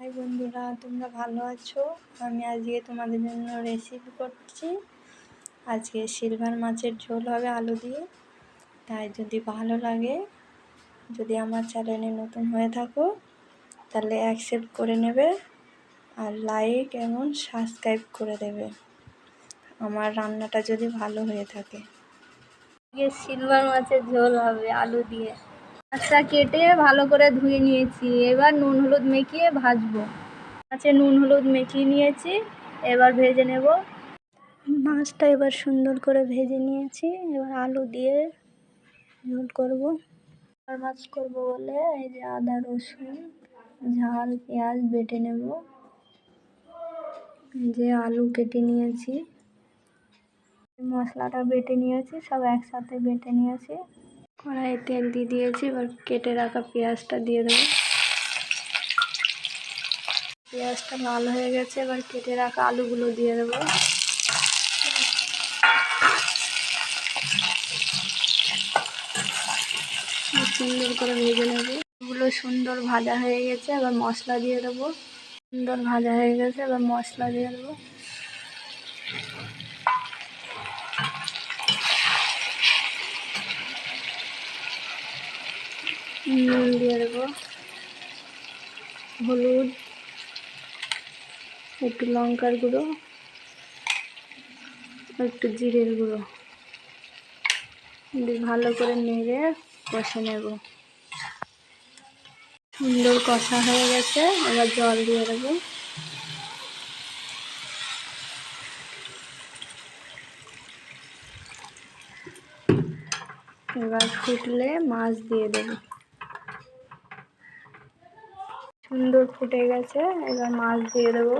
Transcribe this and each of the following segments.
High বন্ধুরা, তোমরা ভালো আছো? আমি আজকে তোমাদের জন্য রেসিপি করছি। আজকে সিলভার মাছের ঝোল হবে আলু দিয়ে। তাই যদি ভালো লাগে, যদি আমার চ্যানেলে নতুন হয়ে থাকো, তাহলে অ্যাকসেপ্ট করে নেবে আর লাইক এবং সাবস্ক্রাইব করে দেবে। আমার রান্নাটা যদি ভালো হয়ে থাকে। সিলভার মাছের ঝোল হবে আলু দিয়ে। মাছটা কেটে ভালো করে ধুয়ে নিয়েছি। এবার নুন হলুদ মেখিয়ে ভাজবো। মাছে নুন হলুদ মেখিয়ে নিয়েছি। এবার ভেজে নেব। মাছটা এবার সুন্দর করে ভেজে নিয়েছি। এবার আলু দিয়ে ঝোল করব। আর মাছ করব বলে এই যে আদা, রসুন, ঝাল, পেঁয়াজ বেটে নেব। যে আলু কেটে নিয়েছি। মশলাটা বেটে নিয়েছি, সব একসাথে বেটে নিয়েছি। কড়াইয়ে তেল দিয়ে দিয়েছি, এবার কেটে রাখা পেঁয়াজটা দিয়ে দেবো। পেঁয়াজটা লাল হয়ে গেছে, এবার কেটে রাখা আলুগুলো দিয়ে দেবো। সুন্দর করে ভেজে নেব। এগুলো সুন্দর ভাজা হয়ে গেছে, এবার মশলা দিয়ে দেবো। সুন্দর ভাজা হয়ে গেছে, এবার মশলা দিয়ে দেবো। নুন দিয়ে দেবো। হলুদ, একটু লঙ্কার গুঁড়ো, একটু জিরের গুঁড়ো। দিয়ে ভালো করে নেড়ে কষে নেব। সুন্দর কষা হয়ে গেছে, এবার জল দিয়ে দেবো। এবার ফুটলে মাছ দিয়ে দেবো। সুন্দর ফুটে গেছে, এবার মাছ দিয়ে দেবো।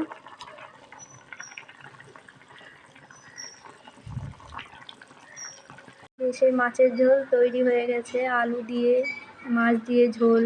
সেই মাছের ঝোল তৈরি হয়ে গেছে, আলু দিয়ে, মাছ দিয়ে ঝোল।